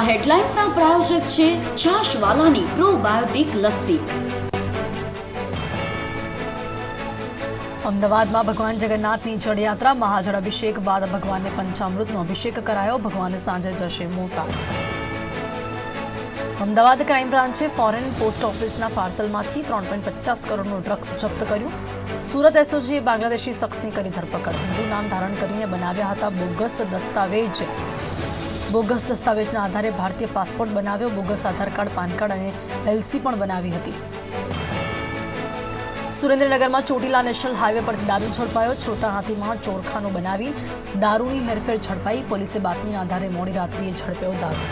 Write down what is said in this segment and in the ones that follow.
આ હેડલાઇન્સના પ્રાયોજક છે છાશવાલાની પ્રોબાયોટિક લસ્સી. અમદાવાદમાં ભગવાન જગન્નાથની જળયાત્રા મહાજળ અભિષેક બાદ ભગવાનને પંચામૃતનો અભિષેક કરાયો. ભગવાન સાંજે જશે મોસા અમદાવાદ ક્રાઇમ બ્રાન્ચે ફોરેન પોસ્ટ ઓફિસના પાર્સલમાંથી ત્રણ પોઈન્ટ પચાસ કરોડનું ડ્રગ્સ જપ્ત કર્યું. સુરત એસઓજીએ બાંગ્લાદેશી શખ્સની કરી ધરપકડ. હિન્દુ નામ ધારણ કરીને બનાવ્યા હતા બોગસ દસ્તાવેજ. બોગસ દસ્તાવેજના આધારે ભારતીય પાસપોર્ટ બનાવ્યો. Bogus Aadhaar card, PAN card અને એલસી પણ બનાવી હતી. સુરેન્દ્રનગરમાં ચોટીલા નેશનલ હાઈવે પરથી દારૂ ઝડપાયો. છોટા હાથીમાં ચોરખાનું બનાવી દારૂની હેરફેર ઝડપાઈ. પોલીસે બાતમીના આધારે મોડી રાત્રિએ ઝડપ્યો દારૂ.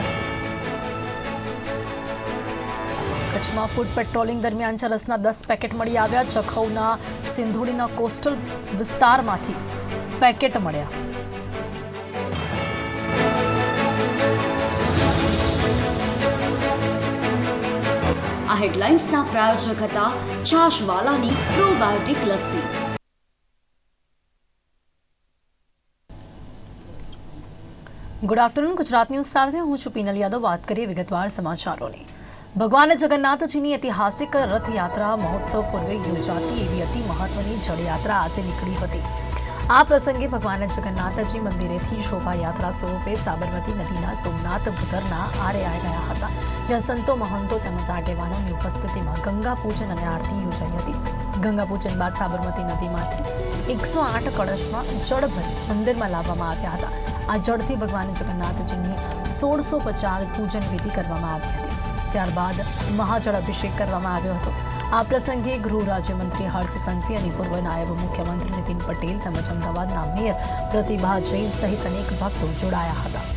કચ્છમાં ફૂડ પેટ્રોલિંગ દરમિયાન ચરસના દસ પેકેટ મળી આવ્યા. ચખૌના સિંધોડીના કોસ્ટલ વિસ્તારમાંથી પેકેટ મળ્યા. આ હેડલાઇન્સના પ્રાયોજક હતા છાશવાલાની probiotic lassi. Good afternoon Gujarat news સાથે હું છું પીનલ યાદવ. વાત કરીએ વિગતવાર સમાચારોની. ભગવાન જગન્નાથજીની ઐતિહાસિક રથયાત્રા મહોત્સવ પૂર્વે યોજાતી એવી અતિ મહત્વની જળયાત્રા આજે નીકળી હતી. આ પ્રસંગે ભગવાન જગન્નાથજી મંદિરેથી શોભાયાત્રા સ્વરૂપે સાબરમતી નદીના સોમનાથ ભૂતરના આરે આવી ગયા હતા. જ્યાં સંતો મહંતો તેમજ આગેવાનોની ઉપસ્થિતિમાં ગંગા પૂજન અને આરતી યોજાઈ હતી. ગંગા પૂજન બાદ સાબરમતી નદીમાંથી એકસો આઠ કળશમાં જળ ભરી મંદિરમાં લાવવામાં આવ્યા હતા. આ જળથી ભગવાન જગન્નાથજીની સોળસો પચાસ પૂજન વિધિ કરવામાં આવી હતી. ત્યારબાદ મહાજળ અભિષેક કરવામાં આવ્યો હતો. આ પ્રસંગે ગૃહ રાજ્યમંત્રી હર્ષ સંઘવી અને પૂર્વ નાયબ મુખ્યમંત્રી નીતિન પટેલ તેમજ અમદાવાદના મેયર પ્રતિભા જૈન સહિત અનેક ભક્તો જોડાયા હતા.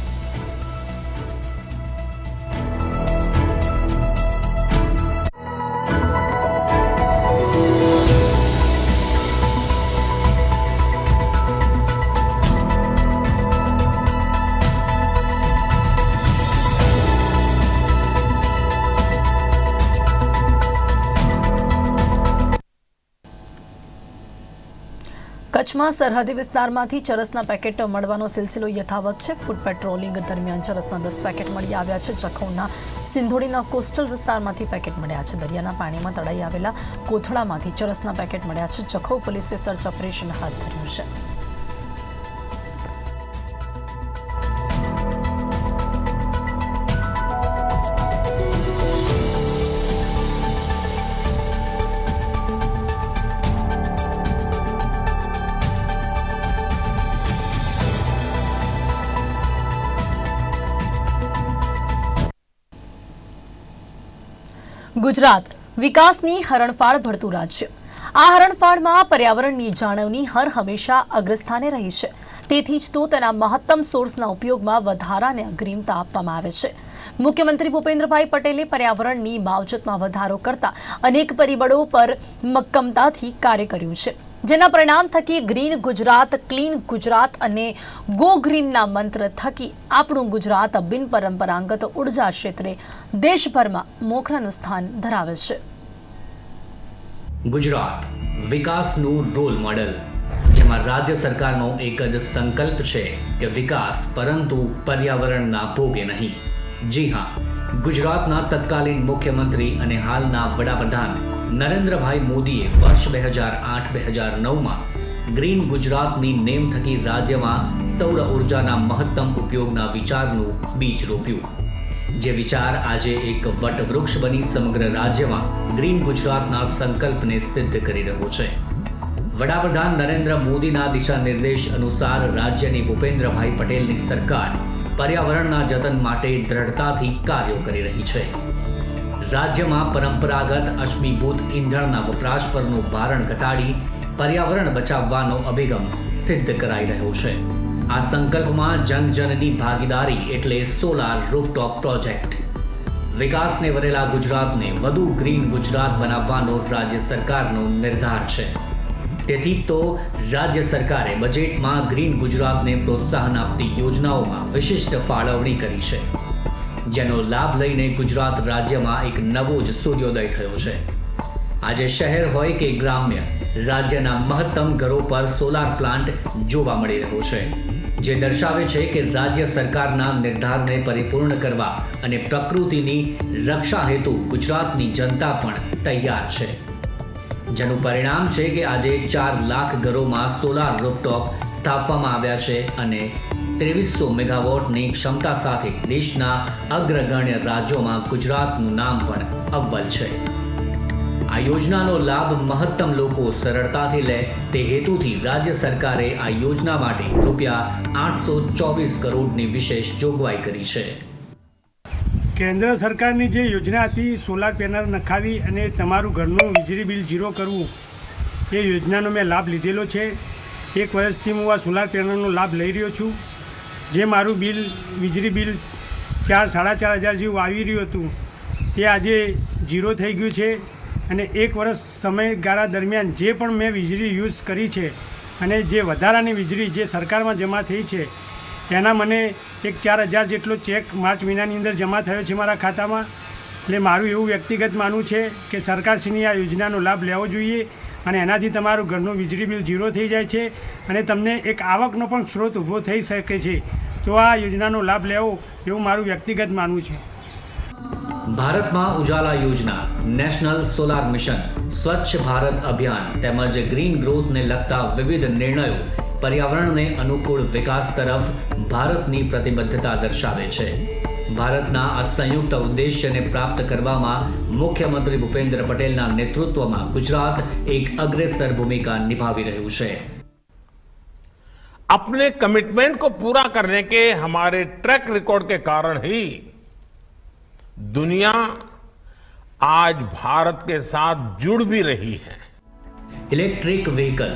કચ્છમાં સરહદી વિસ્તારમાંથી ચરસના પેકેટ મળવાનો સિલસિલો યથાવત છે. ફૂડ પેટ્રોલિંગ દરમિયાન ચરસના દસ પેકેટ મળી આવ્યા છે. ચખૌના સિંધોડીના કોસ્ટલ વિસ્તારમાંથી પેકેટ મળ્યા છે. દરિયાના પાણીમાં તળાઈ આવેલા કોથળામાંથી ચરસના પેકેટ મળ્યા છે. ચખૌ પોલીસે સર્ચ ઓપરેશન હાથ ધર્યું છે. ગુજરાત. વિકાસની હરણફાળ ભરતું રાજ્ય. આ હરણફાળમાં પર્યાવરણની જાળવણી હર હંમેશા અગ્રસ્થાને રહી છે. તેથી જ તો તેના મહત્તમ સોર્સના ઉપયોગમાં વધારાને અગ્રિમતા આપવામાં આવે છે. મુખ્યમંત્રી ભૂપેન્દ્રભાઈ પટેલે પર્યાવરણની માવજતમાં વધારો કરતા અનેક પરિબળો પર મક્કમતાથી કાર્ય કર્યું છે. જેના પરિણામ થકી ગ્રીન ગુજરાત, ક્લીન ગુજરાત અને ગો ગ્રીનના મંત્ર થકી આપણું ગુજરાત બિન પરંપરાગત ઊર્જા ક્ષેત્રે દેશભરમાં મોખરાનું સ્થાન ધરાવે છે. ગુજરાત વિકાસનું રોલ મોડલ જેમાં રાજ્ય સરકારનો એક જ સંકલ્પ છે કે વિકાસ પરંતુ પર્યાવરણના ભોગે નહીં. જી હા, ગુજરાતના તત્કાલીન મુખ્યમંત્રી અને હાલના વડાપ્રધાન નરેન્દ્રભાઈ મોદીએ વર્ષ બે હજાર આઠ બે હજાર નવમાં ગ્રીન ગુજરાતની નેમ થકી રાજ્યમાં સૌર ઉર્જાના મહત્તમ ઉપયોગના વિચારનું બીજ રોપ્યું. જે વિચાર આજે એક વટવૃક્ષ બની સમગ્ર રાજ્યમાં ગ્રીન ગુજરાતના સંકલ્પને સિદ્ધ કરી રહ્યો છે. વડાપ્રધાન નરેન્દ્ર મોદીના દિશા નિર્દેશ અનુસાર રાજ્યની ભૂપેન્દ્રભાઈ પટેલની સરકાર પર્યાવરણના જતન માટે દ્રઢતાથી કાર્યો કરી રહી છે. રાજ્યમાં પરંપરાગત અશ્મિભૂત ઇંધણના વપરાશ પરનું ભારણ ઘટાડી પર્યાવરણ બચાવવાનો અભિગમ સિદ્ધ કરાઈ રહ્યો છે. આ સંકલ્પમાં જનજનની ભાગીદારી એટલે સોલાર રૂફટોપ પ્રોજેક્ટ. વિકાસને વરેલા ગુજરાતને વધુ ગ્રીન ગુજરાત બનાવવાનો રાજ્ય સરકારનો નિર્ધાર છે. તેથી તો રાજ્ય સરકારે બજેટમાં ગ્રીન ગુજરાતને પ્રોત્સાહન આપતી યોજનાઓમાં વિશિષ્ટ ફાળવણી કરી છે. જેનો લાભ લઈને ગુજરાત રાજ્યમાં એક નવો જ સૂર્યોદય થયો છે. આજે શહેર હોય કે ગ્રામ્ય, રાજ્યના મહત્તમ ઘરો પર સોલાર પ્લાન્ટ જોવા મળી રહ્યો છે, જે દર્શાવે છે કે રાજ્ય સરકારના નિર્ધારને પરિપૂર્ણ કરવા અને પ્રકૃતિની રક્ષા હેતુ ગુજરાતની જનતા પણ તૈયાર છે. જેનું પરિણામ છે કે આજે ચાર લાખ ઘરોમાં સોલાર રૂફટોપ સ્થાપવામાં આવ્યા છે અને ત્રેવીસો મેગાવોટની ક્ષમતા સાથે દેશના અગ્રગણ્ય રાજ્યોમાં ગુજરાતનું નામ પણ અવ્વલ છે. આ યોજનાનો લાભ મહત્તમ લોકો સરળતાથી લે તે હેતુથી રાજ્ય સરકારે આ યોજના માટે રૂપિયા આઠસો ચોવીસ કરોડની વિશેષ જોગવાઈ કરી છે. કેન્દ્ર સરકારની જે યોજના હતી, સોલાર પેનલ નખાવી અને તમારું ઘરનું વીજળી બિલ ઝીરો કરવું, એ યોજનાનો મેં લાભ લીધેલો છે. એક વર્ષથી હું આ સોલાર પેનલનો લાભ લઈ રહ્યો છું. જે મારું બિલ, વીજળી બિલ ચાર, સાડા ચાર હજાર જેવું આવી રહ્યું હતું, તે આજે ઝીરો થઈ ગયું છે અને એક વર્ષ સમયગાળા દરમિયાન જે પણ મેં વીજળી યુઝ કરી છે અને જે વધારાની વીજળી જે સરકારમાં જમા થઈ છે, તેના મને એક ચાર હજાર જેટલો ચેક માર્ચ મહિનાની અંદર જમા થયો છે મારા ખાતામાં. એટલે મારું એવું વ્યક્તિગત માનવું છે કે સરકારશ્રીની આ યોજનાનો લાભ લેવો જોઈએ. અને એનાથી તમારું ઘરનું વીજળી બિલ ઝીરો થઈ જાય છે અને તમને એક આવકનો પણ સ્ત્રોત ઊભો થઈ શકે છે. તો આ યોજનાનો લાભ લેવો એવું મારું વ્યક્તિગત માનવું છે. ભારતમાં ઉજાલા યોજના, નેશનલ સોલાર મિશન, સ્વચ્છ ભારત અભિયાન તેમજ ગ્રીન ગ્રોથને લગતા વિવિધ નિર્ણયો પર્યાવરણને અનુકૂળ વિકાસ તરફ ભારતની પ્રતિબદ્ધતા દર્શાવે છે. ભારતના આ સંયુક્ત ઉદ્દેશ્યને પ્રાપ્ત કરવામાં મુખ્યમંત્રી ભૂપેન્દ્ર પટેલના નેતૃત્વમાં ગુજરાત એક અગ્રેસર ભૂમિકા નિભાવી રહ્યું છે अपने कमिटमेंट को पूरा करने के हमारे ट्रैक रिकॉर्ड के कारण ही दुनिया आज भारत के साथ जुड़ भी रही है ઇલેક્ટ્રિક વ્હીકલ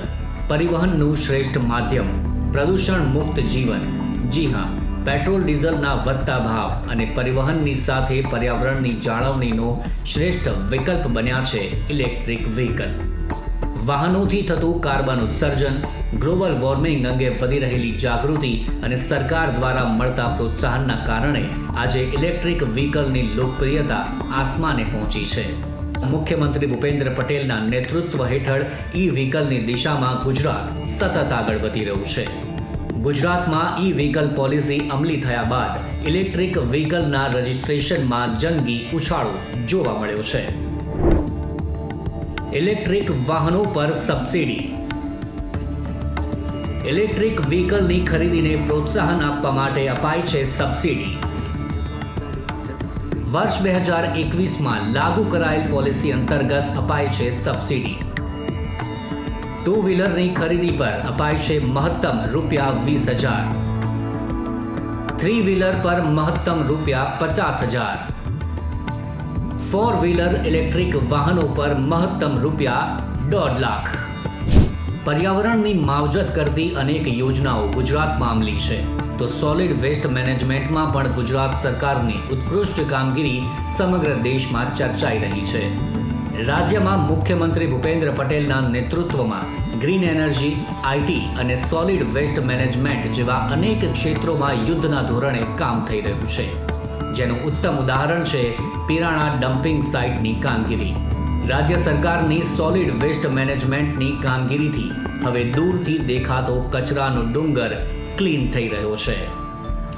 પરિવહનનું શ્રેષ્ઠ માધ્યમ પ્રદૂષણ મુક્ત જીવન જી હા પેટ્રોલ, ડીઝલના વધતા ભાવ અને પરિવહનની સાથે પર્યાવરણની જાળવણીનો શ્રેષ્ઠ વિકલ્પ બન્યા છે ઇલેક્ટ્રિક વ્હીકલ. વાહનોથી થતું કાર્બન ઉત્સર્જન, ગ્લોબલ વોર્મિંગ અંગે વધી રહેલી જાગૃતિ અને સરકાર દ્વારા મળતા પ્રોત્સાહનના કારણે આજે ઇલેક્ટ્રિક વ્હીકલની લોકપ્રિયતા આસમાને પહોંચી છે. મુખ્યમંત્રી ભૂપેન્દ્ર પટેલના નેતૃત્વ હેઠળ ઈ વ્હીકલની દિશામાં ગુજરાત સતત આગળ વધી રહ્યું છે. ગુજરાતમાં ઈ વ્હીકલ પોલિસી અમલી થયા બાદ ઇલેક્ટ્રિક વ્હીકલના રજિસ્ટ્રેશનમાં જંગી ઉછાળો જોવા મળ્યો છે. ઇલેક્ટ્રિક વાહનો પર સબસિડી. ઇલેક્ટ્રિક વ્હીકલની ખરીદીને પ્રોત્સાહન આપવા માટે અપાય છે સબસિડી. વર્ષ બે હજાર એકવીસમાં લાગુ કરાયેલ પોલિસી અંતર્ગત અપાય છે સબસિડી. ટુ વ્હીલરની ખરીદી પર અપાય છે મહત્તમ રૂપિયા વીસ હજાર. થ્રી વ્હીલર પર મહત્તમ રૂપિયા પચાસ હજાર. ફોર વ્હીલર ઇલેક્ટ્રિક વાહનો પર મહત્તમ રૂપિયા દોઢ લાખ. પર્યાવરણની માવજત કરતી અનેક યોજનાઓ ગુજરાતમાં અમલી છે. તો સોલિડ વેસ્ટ મેનેજમેન્ટમાં પણ ગુજરાત સરકારની ઉત્કૃષ્ટ કામગીરી સમગ્ર દેશમાં ચર્ચાઈ રહી છે. રાજ્યમાં મુખ્યમંત્રી ભૂપેન્દ્ર પટેલના નેતૃત્વમાં ગ્રીન એનર્જી આઈટી અને સોલિડ વેસ્ટ મેનેજમેન્ટ જેવા અનેક ક્ષેત્રોમાં યુદ્ધના ધોરણે કામ થઈ રહ્યું છે. જેનું ઉત્તમ ઉદાહરણ છે પિરાણા ડમ્પિંગ સાઇટની કામગીરી. રાજ્ય સરકારની સોલિડ વેસ્ટ મેનેજમેન્ટની કામગીરીથી હવે દૂરથી દેખાતો કચરાનો ડુંગર ક્લીન થઈ રહ્યો છે.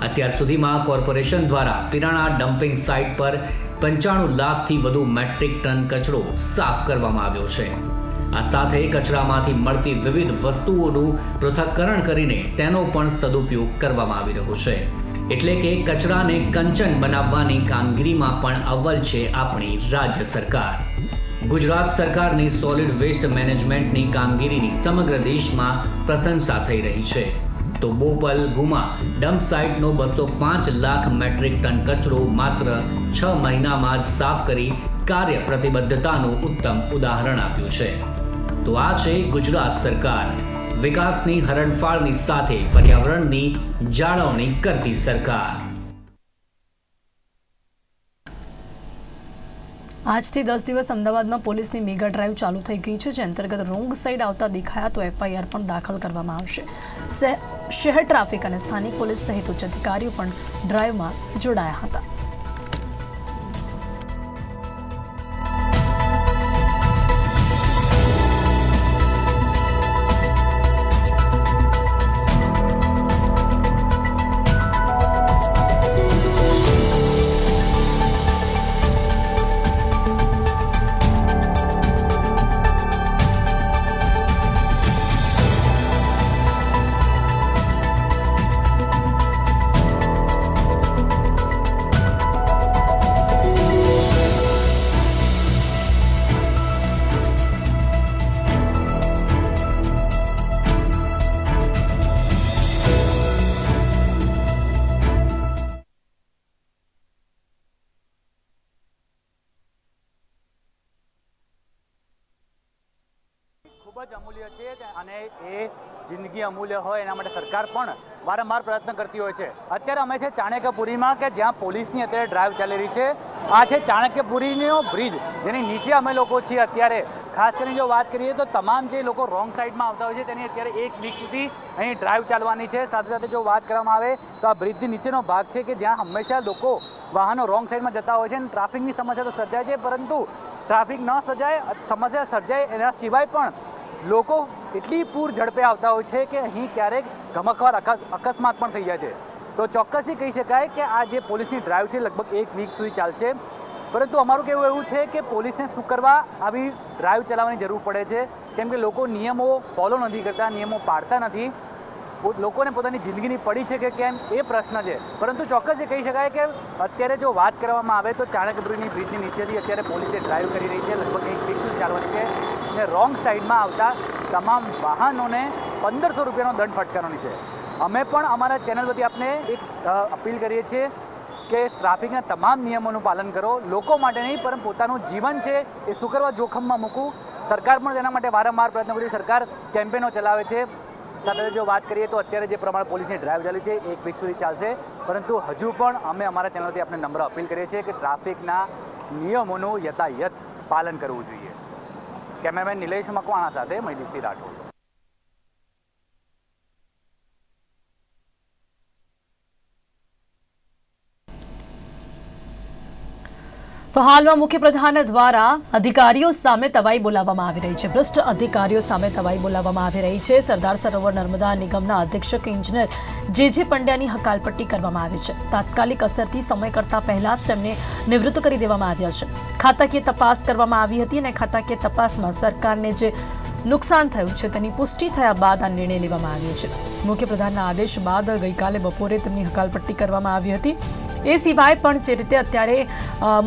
અત્યાર સુધીમાં કોર્પોરેશન દ્વારા પિરાણા ડમ્પિંગ સાઇટ પર પંચાણું લાખથી વધુ મેટ્રિક ટન કચરો સાફ કરવામાં આવ્યો છે. આ સાથે કચરામાંથી મળતી વિવિધ વસ્તુઓનું પૃથક્કરણ કરીને તેનો પણ સદુપયોગ કરવામાં આવી રહ્યો છે. એટલે કે કચરાને કંચન બનાવવાની કામગીરીમાં પણ અવ્વલ છે આપણી રાજ્ય સરકાર. ગુજરાત સરકારની સોલિડ વેસ્ટ મેનેજમેન્ટની કામગીરીની સમગ્ર દેશમાં પ્રશંસા થઈ રહી છે. તો બોપલ ગુમા. ડમ્પ સાઇટનો બસો પાંચ લાખ મેટ્રિક ટન કચરો માત્ર છ મહિનામાં સાફ કરી કાર્ય પ્રતિબદ્ધતાનું ઉત્તમ ઉદાહરણ આપ્યું છે. તો આ છે ગુજરાત સરકાર. વિકાસની હરણફાળની સાથે પર્યાવરણની જાળવણી કરતી સરકાર. આજથી દસ દિવસ અમદાવાદમાં પોલીસની મેગા ડ્રાઈવ ચાલુ થઈ ગઈ છે, જે અંતર્ગત રોંગ સાઈડ આવતા દેખાયા તો એફઆઈઆર પણ દાખલ કરવામાં આવશે. શહેર ટ્રાફિક અને સ્થાનિક પોલીસ સહિત ઉચ્ચ અધિકારીઓ પણ ડ્રાઈવમાં જોડાયા હતા. જિંદગી અમૂલ્ય હોય એના માટે સરકાર પણ વારંવાર પ્રયત્ન કરતી હોય છે. અત્યારે અમે છે ચાણક્યપુરીમાં કે જ્યાં પોલીસની અત્યારે ડ્રાઈવ ચાલી રહી છે. આ છે ચાણક્યપુરીનો બ્રિજ જેની નીચે અમે લોકો છીએ અત્યારે. ખાસ કરીને જો વાત કરીએ તો તમામ જે લોકો રોંગ સાઈડમાં આવતા હોય છે તેની અત્યારે એક વીક સુધી અહીં ડ્રાઈવ ચાલવાની છે. સાથે સાથે જો વાત કરવામાં આવે તો આ બ્રિજની નીચેનો ભાગ છે કે જ્યાં હંમેશા લોકો વાહનો રોંગ સાઈડમાં જતા હોય છે અને ટ્રાફિકની સમસ્યા તો સર્જાય છે, પરંતુ ટ્રાફિક ન સર્જાય, સમસ્યા સર્જાય એના સિવાય પણ લોકો એટલી પૂર ઝડપે આવતા હોય છે કે અહીં ક્યારેક ગમકવાર અકસ, અકસ્માત પણ થઈ જાય છે. તો ચોક્કસથી કહી શકાય કે આ જે પોલીસની ડ્રાઈવ છે લગભગ એક વીક સુધી ચાલશે. પરંતુ અમારું કહેવું એવું છે કે પોલીસને શું કરવા આવી ડ્રાઈવ ચલાવવાની જરૂર પડે છે? કેમ કે લોકો નિયમો ફોલો નથી કરતા, નિયમો પાડતા નથી. લોકોને પોતાની જિંદગીની પડી છે કે કેમ એ પ્રશ્ન છે. પરંતુ ચોક્કસ એ કહી શકાય કે અત્યારે જો વાત કરવામાં આવે તો ચાણક્યપુરીની બ્રિજની નીચેથી અત્યારે પોલીસે ડ્રાઈવ કરી રહી છે. લગભગ એક વીક સુધી ચાલવાની છે. અને રોંગ સાઈડમાં આવતા તમામ વાહનોને પંદરસો રૂપિયાનો દંડ ફટકારવાની છે. અમે પણ અમારા ચેનલ પરથી આપને એક અપીલ કરીએ છીએ કે ટ્રાફિકના તમામ નિયમોનું પાલન કરો. લોકો માટે નહીં પરંતુ પોતાનું જીવન છે એ શું કરવા જોખમમાં મૂકવું. સરકાર પણ તેના માટે વારંવાર પ્રયત્ન કરી સરકાર કેમ્પેનો ચલાવે છે. સાથે જો વાત કરીએ તો અત્યારે જે પ્રમાણે પોલીસની ડ્રાઈવ ચાલી છે, એક વીક સુધી ચાલશે. પરંતુ હજુ પણ અમે અમારા ચેનલથી આપણે નમ્ર અપીલ કરીએ છીએ કે ટ્રાફિકના નિયમોનું યથાયથ પાલન કરવું જોઈએ. કેમેરામેન નિલેશ મકવાણા સાથે મહિદીપસિંહ રાઠોડ. તો હાલમાં મુખ્યપ્રધાન દ્વારા અધિકારીઓ સામે તવાઈ બોલાવવામાં આવી રહી છે. ભ્રષ્ટ અધિકારીઓ સામે તવાઈ બોલાવવામાં આવી રહી છે. સરદાર સરોવર નર્મદા નિગમના અધિક્ષક ઇન્જિનિયર જે જે પંડ્યાની હકાલપટ્ટી કરવામાં આવી છે. તાત્કાલિક અસરથી સમય કરતા પહેલા જ તેમને નિવૃત્ત કરી દેવામાં આવ્યા છે. ખાતાકીય તપાસ કરવામાં આવી હતી અને ખાતાકીય તપાસમાં સરકારને જે નુકસાન થયું છે. તેની પુષ્ટિ થયા બાદ આ નિર્ણય લેવામાં આવ્યો છે. મુખ્યપ્રધાનના આદેશ બાદ ગઈકાલે બપોરે તેમની હકાલપટ્ટી કરવામાં આવી હતી. એ સિવાય પણ જે રીતે અત્યારે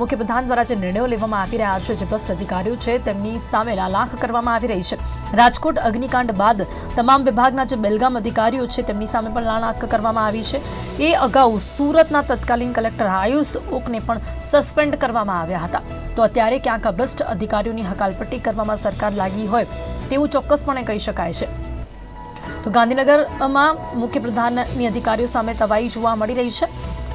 મુખ્યપ્રધાન દ્વારા જે નિર્ણયો લેવામાં આવી રહ્યા છે, જે ભ્રષ્ટ અધિકારીઓ છે, તેમની સામે લાલાખ કરવામાં આવી રહી છે. રાજકોટ અગ્નિકાંડ બાદ તમામ વિભાગના જે બેલગામ અધિકારીઓ છે, તેમની સામે પણ લાલાખ કરવામાં આવી છે. એ અગાઉ સુરતના તત્કાલીન કલેક્ટર આયુષ ઓકને પણ સસ્પેન્ડ કરવામાં આવ્યા હતા. તો અત્યારે ક્યાંક ભ્રષ્ટ અધિકારીઓની હકાલપટ્ટી કરવામાં સરકાર લાગી હોય તેવું ચોક્કસપણે કહી શકાય છે. તો ગાંધીનગરમાં મુખ્યપ્રધાનની અધિકારીઓ સામે તવાઈ જોવા મળી રહી છે.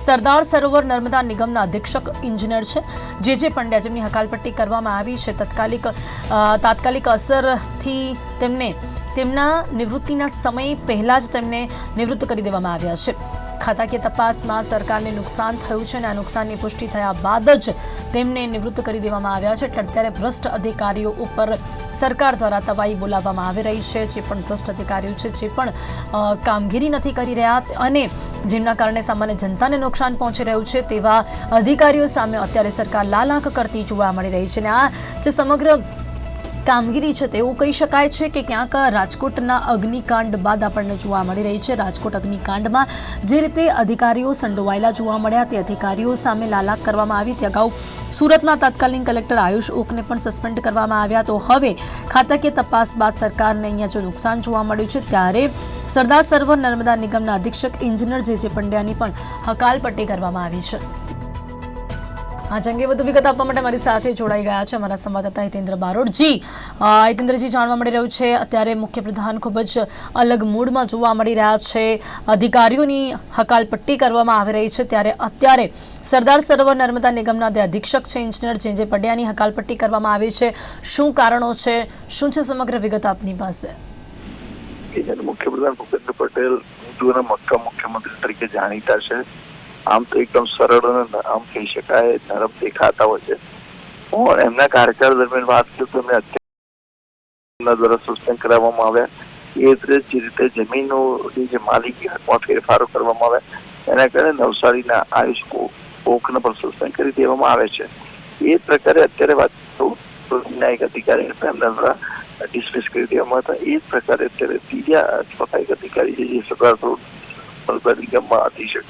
સરદાર સરોવર નર્મદા નિગમના અધિક્ષક ઇન્જિનિયર છે. જે જે પંડ્યા જેમની હકાલપટ્ટી કરવામાં આવી છે, તત્કાલિક તાત્કાલિક અસરથી તેમને તેમના નિવૃત્તિના સમય પહેલાં જ તેમને નિવૃત્ત કરી દેવામાં આવ્યા છે. ખાતાકીય તપાસમાં સરકારને નુકસાન થયું છે અને આ નુકસાનની પુષ્ટિ થયા બાદ જ તેમને નિવૃત્ત કરી દેવામાં આવ્યા છે. એટલે અત્યારે ભ્રષ્ટ અધિકારીઓ ઉપર સરકાર દ્વારા તવાઈ બોલાવવામાં આવી રહી છે. જે પણ ભ્રષ્ટ અધિકારીઓ છે, જે પણ કામગીરી નથી કરી રહ્યા અને જેમના કારણે સામાન્ય જનતાને નુકસાન પહોંચી રહ્યું છે, તેવા અધિકારીઓ સામે અત્યારે સરકાર લાલાખ કરતી જોવા મળી રહી છે. અને આ જે સમગ્ર કામગીરી છે તેવું કહી શકાય છે કે ક્યાંક રાજકોટના અગ્નિકાંડ બાદ આપણને જોવા મળી રહી છે. રાજકોટ અગ્નિકાંડમાં જે રીતે અધિકારીઓ સંડોવાયેલા જોવા મળ્યા, તે અધિકારીઓ સામે લાલાક કરવામાં આવી. તે અગાઉ સુરતના તત્કાલીન કલેક્ટર આયુષ ઓકને પણ સસ્પેન્ડ કરવામાં આવ્યા. તો હવે ખાતાકીય તપાસ બાદ સરકારને અહીંયા જો નુકસાન જોવા મળ્યું છે, ત્યારે સરદાર સરોવર નર્મદા નિગમના અધિક્ષક ઇન્જિનિયર જે જે પંડ્યાની પણ હકાલપટ્ટી કરવામાં આવી છે. આ અંગે વધુ વિગત આપવા માટે મારી સાથે જોડાઈ ગયા છે અમારા સંવાદદાતા હિતેન્દ્ર બારોડજી. હિતેન્દ્રજી, જાણવા મળી રહ્યું છે, અત્યારે મુખ્યપ્રધાન ખૂબ જ અલગ મૂડમાં જોવા મળી રહ્યા છે. અધિકારીઓની હકાલપટ્ટી કરવામાં આવી રહી છે. ત્યારે અત્યારે સરદાર સરોવર નર્મદા નિગમના જે અધિક્ષક છે, ઇન્જિનિયર જે જે પડિયાની હકાલપટ્ટી કરવામાં આવી છે. શું કારણો છે? શું છે સમગ્ર વિગત આપની પાસે? મુખ્યપ્રધાન ભૂપેન્દ્ર પટેલ હિન્દુઓના મક્કા મુખ્યમંત્રી તરીકે જાણીતા છે આમ તો એકદમ સરળ અને આમ કહી શકાય, નરમ દેખાતા હોય છે. હું એમના કાર્યકાળ દરમિયાન વાત કરું તો એમને અત્યારના દ્વારા સસ્પેન્ડ કરાવવામાં આવ્યા. એ જે રીતે જમીનોની જે માલિકી હકમાં ફેરફારો કરવામાં આવ્યા. એના કારણે નવસારીના આયુષ કોકને પણ સસ્પેન્ડ કરી દેવામાં આવે છે. એ પ્રકારે અત્યારે વાત કરું ન્યાયિક અધિકારી એમના દ્વારા ડિસમિસ કરી દેવામાં હતા. એ પ્રકારે અત્યારે ત્રીજા ચોથા અધિકારી જે સરોવર નિગમમાં અધિક્ષક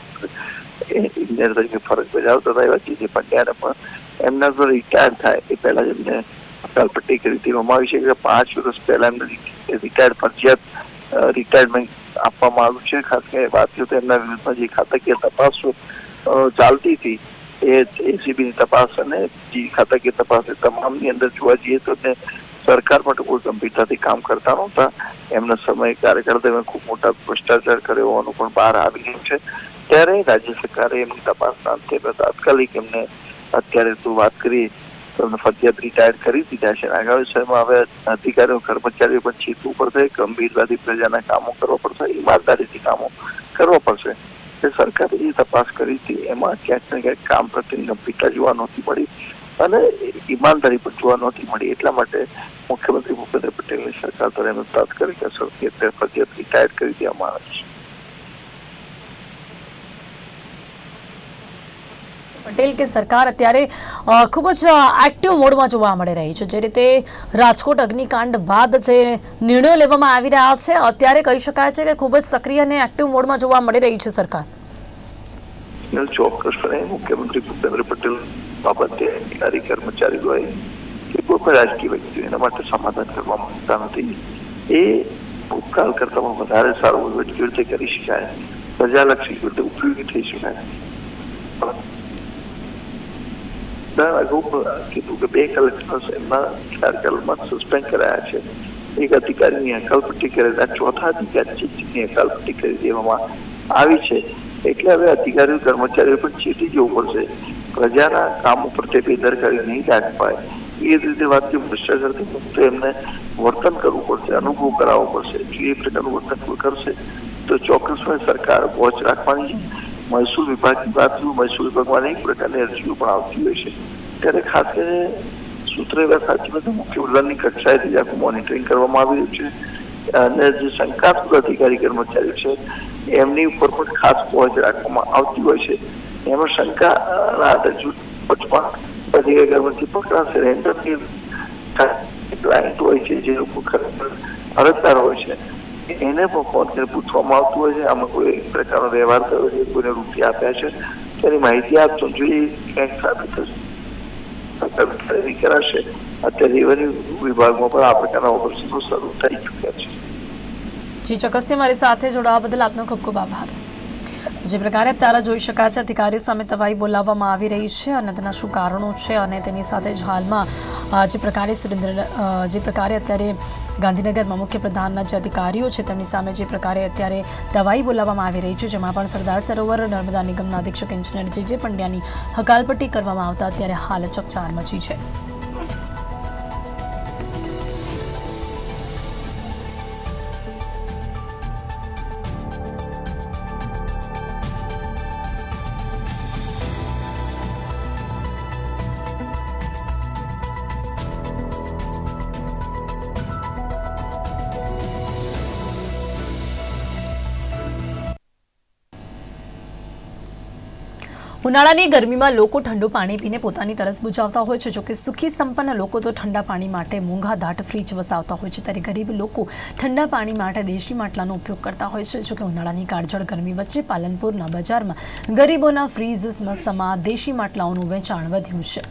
એ તરીકે ફરજ બજાવતા હતા એવા જે પંડ્યાને પણ એમના જો રિટાયર થાય, એ પહેલા જ એમને હકાલપટ્ટી કરી દેવામાં આવી છે. કે પાંચ વર્ષ પહેલા એમને રિટાયર ફરજિયાત રિટાયરમેન્ટ આપવામાં આવ્યું છે. ખાસ કરીને વાત થયું તો એમના વિરુદ્ધમાં જે ખાતાકીય તપાસ ચાલતી હતી, એ એસીબી ની તપાસ અને જે ખાતાકીય તપાસ તમામની અંદર જોવા જઈએ તો સરકાર માટે કોઈ ગંભીરતાથી કામ કરતા નહોતા. એમના સમય કાર્યકાળ દરમિયાન ખૂબ મોટા ભ્રષ્ટાચાર કર્યો હોવાનું પણ બહાર આવી રહ્યું છે. ત્યારે રાજ્ય સરકારે એમની તપાસના અંતે તાત્કાલિક એમને અત્યારે તું વાત કરીએ તો એમને ફરજિયાત રિટાયર કરી દીધા છે. આગામી સમયમાં હવે અધિકારીઓ, કર્મચારીઓ પણ ચીતવું પડશે ગંભીરતાથી પ્રજાના કામો કરવા પડશે, ઈમાનદારીથી કામો કરવા પડશે. એ સરકારે જે તપાસ કરી હતી, એમાં ક્યાંક ને ક્યાંક કામ પ્રત્યે ગંભીરતા જોવા નહોતી મળી અને ઈમાનદારી પણ જોવા નહોતી મળી. એટલા માટે મુખ્યમંત્રી ભૂપેન્દ્ર પટેલની સરકાર દ્વારા એમને તાત્કાલિક અસરથી અત્યારે ફરજિયાત રિટાયર કરી દેવામાં આવે છે. પટેલ કે સરકાર અત્યારે ખૂબ જ એક્ટિવ મોડમાં જોવા મળી રહી છે. જે રીતે રાજકોટ અગ્નિકાંડ બાદ જે નિર્ણયો લેવામાં આવી રહ્યા છે, અત્યારે કહી શકાય છે કે ખૂબ જ સક્રિય અને એક્ટિવ મોડમાં જોવા મળી રહી છે સરકાર. ચોક્કસપણે મુખ્યમંત્રી કર્મચારી હોય કે સમાધાન કરવા વધારે સારું વહીવટ રીતે કરી ઉપયોગી થઈ શકાય. કીધું કે બે કલેક્ટર્સ એમના કાર્યકાલમાં સસ્પેન્ડ કરાયા છે એક અધિકારીની હકાલપટ્ટી કરેલા ચોથા અધિકારીની હકાલપટ્ટી કરી દેવામાં આવી છે એટલે હવે અધિકારીઓ કર્મચારીઓ પણ ચેતી જવું પડશે પ્રજાના કામ ઉપર તે બેદરકારી નહીં રાખવાય એ રીતે વાત કે ભ્રષ્ટાચારથી મુક્ત એમને વર્તન કરવું પડશે અનુભવ કરાવવો પડશે જો એ પ્રકારનું વર્તન કરશે તો ચોક્કસપણે સરકાર વોચ રાખવાની છે મહેસૂલ વિભાગની વાત થયું મહેસૂલ વિભાગમાં અનેક પ્રકારની અરજીઓ પણ આવતી હોય છે. ત્યારે ખાસ કરીને સૂત્ર એવા સાચી નથી મુખ્ય કક્ષાએથી આખું મોનિટરિંગ કરવામાં આવી રહ્યું છે, અને જે શંકાસ્પદ અધિકારી કર્મચારી છે, એમની ઉપર પણ ખાસ પહોંચ રાખવામાં આવતી હોય છે. એમાં શંકા આધારે જૂથ પચપણ અધિકારી કર્મચારી પકડાશે રેન્ડમલી ક્લાયન્ટ હોય છે, જે લોકો ખરેખર અરજદાર હોય છે એને પણ ફોન કરી પૂછવામાં આવતું હોય છે. આમાં કોઈ પ્રકારનો વ્યવહાર થયો છે, કોઈને રૂપિયા આપ્યા છે. તેની માહિતી આપશો જોઈએ કંઈક સાબિત થશે. ખરીદી કરાશે. અત્યારે રેવન્યુ વિભાગમાં પણ આ પ્રકારના ઓપરેશનો શરૂ થઈ ચૂક્યા છે. જી, ચોક્કસથી મારી સાથે જોડાવા બદલ આપનો ખૂબ ખૂબ આભાર. જે પ્રકારે અત્યારે જોઈ શકાય છે અધિકારીઓ સામે તવાઈ બોલાવવામાં આવી રહી છે અને તેના શું કારણો છે અને તેની સાથે જ હાલમાં જે પ્રકારે સુરેન્દ્ર જે પ્રકારે અત્યારે ગાંધીનગરમાં મુખ્ય પ્રધાનના જે અધિકારીઓ છે, તેમની સામે જે પ્રકારે અત્યારે દવાઈ બોલાવવામાં આવી રહી છે, જેમાં પણ સરદાર સરોવર, નર્મદા નિગમના અધિક્ષક ઇન્જિનિયર જે જે પંડ્યાની હકાલપટ્ટી કરવામાં આવતા, અત્યારે હાલ ચકચાર મચી છે. ઉનાળાની ગરમીમાં લોકો ઠંડુ પાણી પીને પોતાની તરસ બુજાવતા હોય છે. જોકે સુખી સંપન્ન લોકો તો ઠંડા પાણી માટે મોંઘા દાટ ફ્રીજ વસાવતા હોય છે. ત્યારે ગરીબ લોકો ઠંડા પાણી માટે દેશી માટલાનો ઉપયોગ કરતા હોય છે. જોકે ઉનાળાની કાળઝાળ ગરમી વચ્ચે પાલનપુરના બજારમાં ગરીબોના ફ્રીઝમાં દેશી માટલાઓનું વેચાણ વધ્યું છે.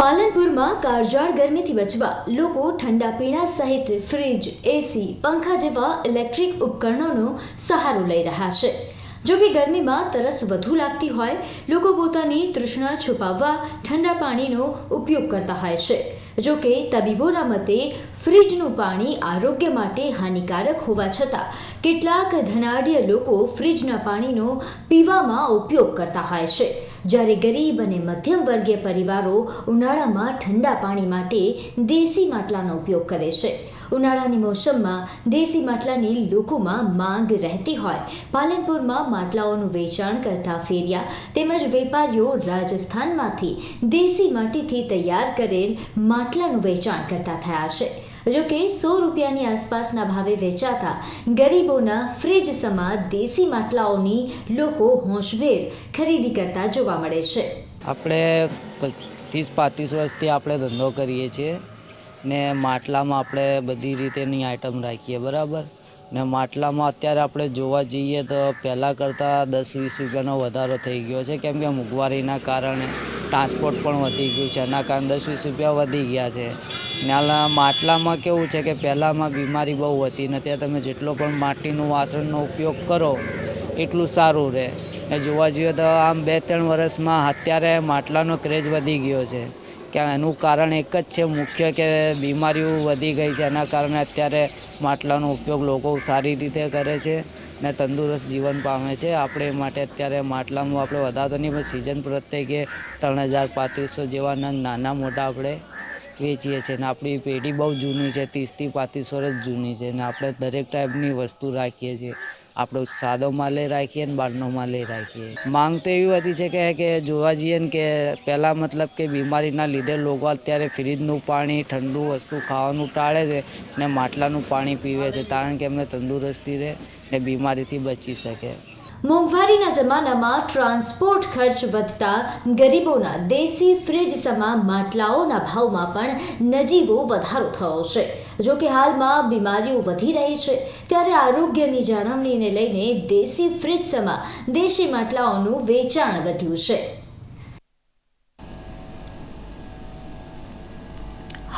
પાલનપુરમાં કાળઝાળ ગરમીથી બચવા લોકો ઠંડા પીણા સહિત ફ્રીજ, એસી, પંખા જેવા ઇલેક્ટ્રિક ઉપકરણોનો સહારો લઈ રહ્યા છે. જો કે ગરમીમાં તરસ વધુ લાગતી હોય, લોકો પોતાની તૃષ્ણા છુપાવવા, ઠંડા પાણીનો ઉપયોગ કરતા હોય છે. જો કે તબીબોના મતે, ફ્રીજનું પાણી આરોગ્ય માટે હાનિકારક હોવા છતાં, કેટલાક ધનાઢ્ય લોકો ફ્રીજના પાણીનો પીવામાં ઉપયોગ કરતા હોય છે. જ્યારે ગરીબ અને મધ્યમ વર્ગીય પરિવારો ઉનાળામાં ઠંડા પાણી માટે દેશી માટલાનો ઉપયોગ કરે છે. ઉનાળાની મોસમમાં દેશી માટલાની લોકોમાં માંગ રહેતી હોય. પાલનપુરમાં માટલાઓનું વેચાણ કરતા ફેરિયા તેમજ વેપારીઓ રાજસ્થાનમાંથી દેશી માટીથી તૈયાર કરેલ માટલાનું વેચાણ કરતા થયા છે. જો કે સો રૂપિયાની આસપાસના ભાવે વેચાતા ગરીબોના ફ્રીજ સમા દેશી માટલાઓની લોકો હોંશભેર ખરીદી કરતા જોવા મળે છે. આપણે ત્રીસ પાંત્રીસ વર્ષથી આપણે ધંધો કરીએ છીએ. ને માટલામાં આપણે બધી રીતેની આઈટમ રાખીએ, બરાબર? ને માટલામાં અત્યારે આપણે જોવા જઈએ તો પહેલાં કરતાં દસ વીસ રૂપિયાનો વધારો થઈ ગયો છે. કેમ કે મોંઘવારીના કારણે ટ્રાન્સપોર્ટ પણ વધી ગયું છે. એના કારણે દસ વીસ રૂપિયા વધી ગયા છે. ને માટલામાં કેવું છે કે પહેલાંમાં બીમારી બહુ હતી ને ત્યાં તમે જેટલો પણ માટીનું વાસણનો ઉપયોગ કરો, એટલું સારું રહે. ને જોવા જઈએ તો આમ બે ત્રણ વર્ષમાં અત્યારે માટલાનો ક્રેઝ વધી ગયો છે. કે એનું કારણ એક જ છે મુખ્ય કે બીમારીઓ વધી ગઈ છે. એના કારણે અત્યારે માટલાનો ઉપયોગ લોકો સારી રીતે કરે છે ને તંદુરસ્ત જીવન પામે છે. આપણે માટે અત્યારે માટલામાં આપણે વધારતો નહીં, પણ સિઝન પ્રત્યેકે ત્રણ હજાર પાંત્રીસો જેવા નાના મોટા આપણે વેચીએ છીએ. ને આપણી પેઢી બહુ જૂની છે ત્રીસથી પાંત્રીસ વર્ષ જૂની છે. ને આપણે દરેક ટાઈપની વસ્તુ રાખીએ છીએ. આપણો સાદો માલે રાખીએ ને બહારનો માલે રાખીએ. માંગ તો એવી હતી છે કે કે જોવા જઈએ ને કે પહેલાં મતલબ કે બીમારીના લીધે લોકો અત્યારે ફ્રીજનું પાણી, ઠંડુ વસ્તુ ખાવાનું ટાળે છે ને માટલાનું પાણી પીવે છે, કારણ કે એમને તંદુરસ્તી રહે ને બીમારીથી બચી શકે. મોંઘવારીના જમાનામાં ટ્રાન્સપોર્ટ ખર્ચ વધતા ગરીબોના દેશી ફ્રીજ સમા માટલાઓના ભાવમાં પણ નજીવો વધારો થયો છે. જો કે હાલમાં બીમારીઓ વધી રહી છે, ત્યારે આરોગ્યની જાળવણીને લઈને દેશી ફ્રીજ સમા દેશી માટલાઓનું વેચાણ વધ્યું છે.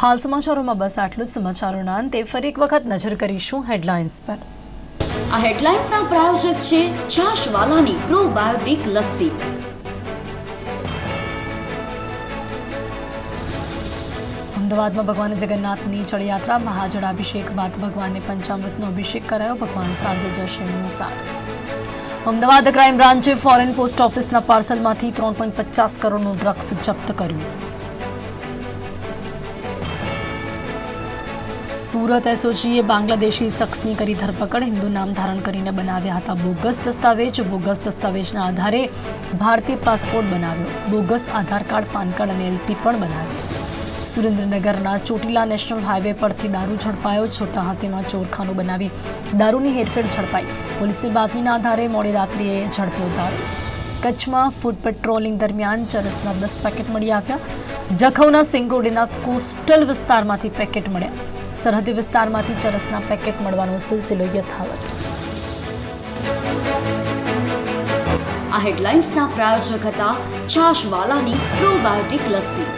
હાલ સમાચારોમાં બસ આટલું જ. સમાચારોના અંતે ફરી એક વખત નજર કરીશું હેડલાઇન્સ પર. આ હેડલાઇન્સના પ્રાયોજક છે છાશવાલાની પ્રોબાયોટિક લસ્સી. અમદાવાદમાં ભગવાન જગન્નાથની જળયાત્રા મહાજળાભિષેક બાદ ભગવાનને પંચામૃતનો અભિષેક કરાયો, ભગવાન સાંજે જશે સાથ. અમદાવાદ ક્રાઇમ બ્રાન્ચે ફોરેન પોસ્ટ ઓફિસના પાર્સલમાંથી ત્રણ પોઈન્ટ પચાસ કરોડનું ડ્રગ્સ જપ્ત કર્યું. સુરત એસઓજીએ બાંગ્લાદેશી શખ્સની કરી ધરપકડ. હિન્દુ નામ ધારણ કરીને બનાવ્યા હતા બોગસ દસ્તાવેજ. બોગસ દસ્તાવેજના આધારે ભારતીય પાસપોર્ટ બનાવ્યો. Bogus Aadhaar card, PAN card અને એલસી પણ બનાવ્યું. સુરેન્દ્રનગરના ચોટીલા નેશનલ હાઈવે પરથી દારૂ ઝડપાયો. છોટા હાથીમાં ચોરખાનું બનાવી દારૂની હેરફેર ઝડપાઈ. પોલીસે બાતમીના આધારે મોડી રાત્રિએ ઝડપ્યો દારૂ કચ્છમાં ફૂડ પેટ્રોલિંગ દરમિયાન ચરસના દસ પેકેટ મળી આવ્યા. જખૌના સિંગોડીના કોસ્ટલ વિસ્તારમાંથી પેકેટ મળ્યા. સરહદી વિસ્તારમાંથી ચરસના પેકેટ મળવાનો સિલસિલો યથાવત. આ હેડલાઇન્સના પ્રાયોજક હતા છાશવાલાની પ્રોબાયોટિક લસ્સી.